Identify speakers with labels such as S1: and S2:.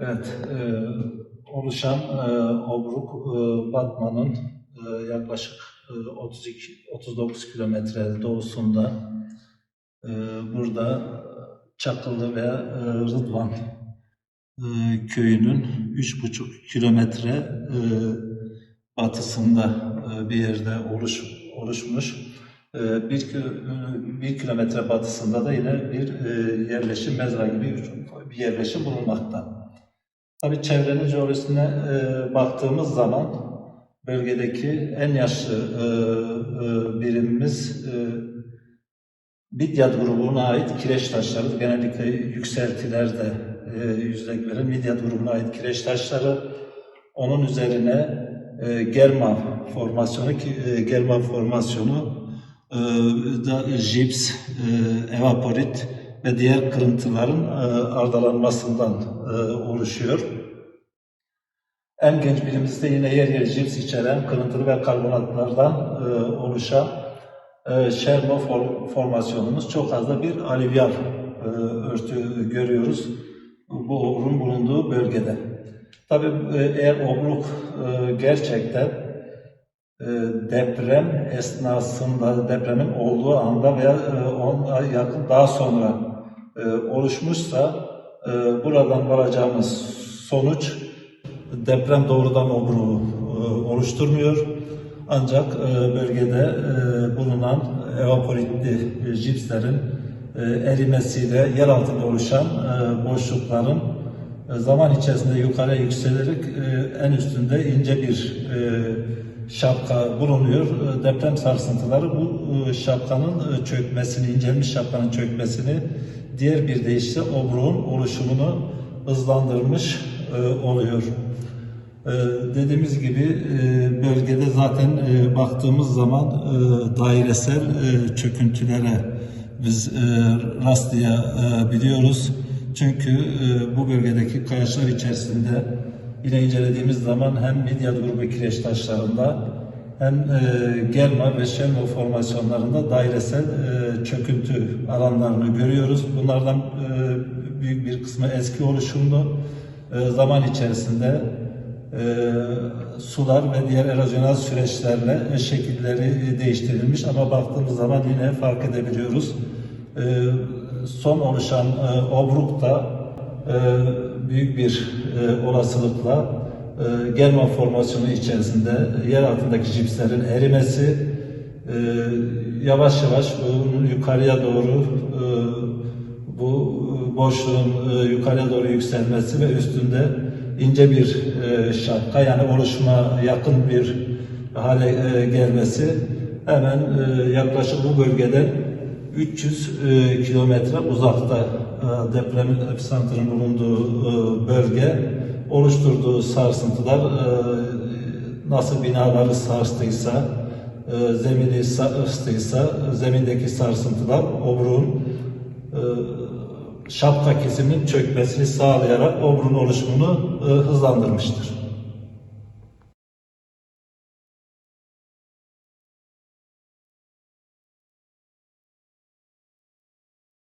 S1: Evet, e, oluşan e, obruk e, Batman'ın e, yaklaşık e, 32 39 kilometre doğusunda e, burada Çakıllı ve e, Rıdvan e, köyünün 3,5 kilometre e, batısında e, bir yerde oluş, oluşmuş. E, bir, e, bir kilometre batısında da yine bir e, yerleşim, mezra gibi bir yerleşim bulunmakta. Tabii çevrenin jeolojisine e, baktığımız zaman bölgedeki en yaşlı e, e, birimimiz e, Midyat grubuna ait kireç taşları. Genellikle yükseltilerde e, yüzlek veren Midyat grubuna ait kireç taşları. Onun üzerine e, Germa formasyonu ki e, Germa formasyonu e, da jips, e, evaporit ve diğer kırıntıların e, ardalanmasından e, oluşuyor. En genç birimizde yine yer yer jips içeren kırıntılı ve karbonatlardan e, oluşan for- formasyonumuz çok az da bir alüvyal örtü görüyoruz bu obrun bulunduğu bölgede. Tabii eğer obruk gerçekten deprem esnasında, depremin olduğu anda veya ona yakın daha sonra e, oluşmuşsa e, buradan varacağımız sonuç deprem doğrudan obruğu e, oluşturmuyor. Ancak bölgede bulunan evaporitli jipslerin e, erimesiyle yer altında oluşan boşlukların zaman içerisinde yukarıya yükselerek en üstünde ince bir şapka bulunuyor. E, Deprem sarsıntıları bu e, şapkanın e, çökmesini, incelmiş şapkanın çökmesini diğer bir deyişle obruğun oluşumunu hızlandırmış oluyor. Dediğimiz gibi bölgede zaten baktığımız zaman dairesel çöküntülere biz rastlayabiliyoruz. Çünkü bu bölgedeki kayaçlar içerisinde yine incelediğimiz zaman hem Midyat grubu kireç taşlarında hem e, Gelma ve Şenlo formasyonlarında dairesel e, çöküntü alanlarını görüyoruz. Bunlardan e, büyük bir kısmı eski oluşumlu. E, zaman içerisinde e, sular ve diğer erozyonel süreçlerle e, şekilleri değiştirilmiş ama baktığımız zaman yine fark edebiliyoruz. E, son oluşan e, obrukta e, büyük bir e, olasılıkla e, gelma formasyonu içerisinde yer altındaki cipslerin erimesi e, yavaş yavaş bunun yukarıya doğru bu boşluğun yukarıya doğru yükselmesi ve üstünde ince bir şapka yani oluşuma yakın bir hale gelmesi hemen yaklaşık bu bölgeden 300 e, kilometre uzakta e, depremin epicentrinin bulunduğu e, bölge oluşturduğu sarsıntılar e, nasıl binaları sarstıysa e, zemini sarstıysa zemindeki sarsıntılar obruğun e, şapka kesiminin çökmesini sağlayarak obrun oluşumunu e, hızlandırmıştır.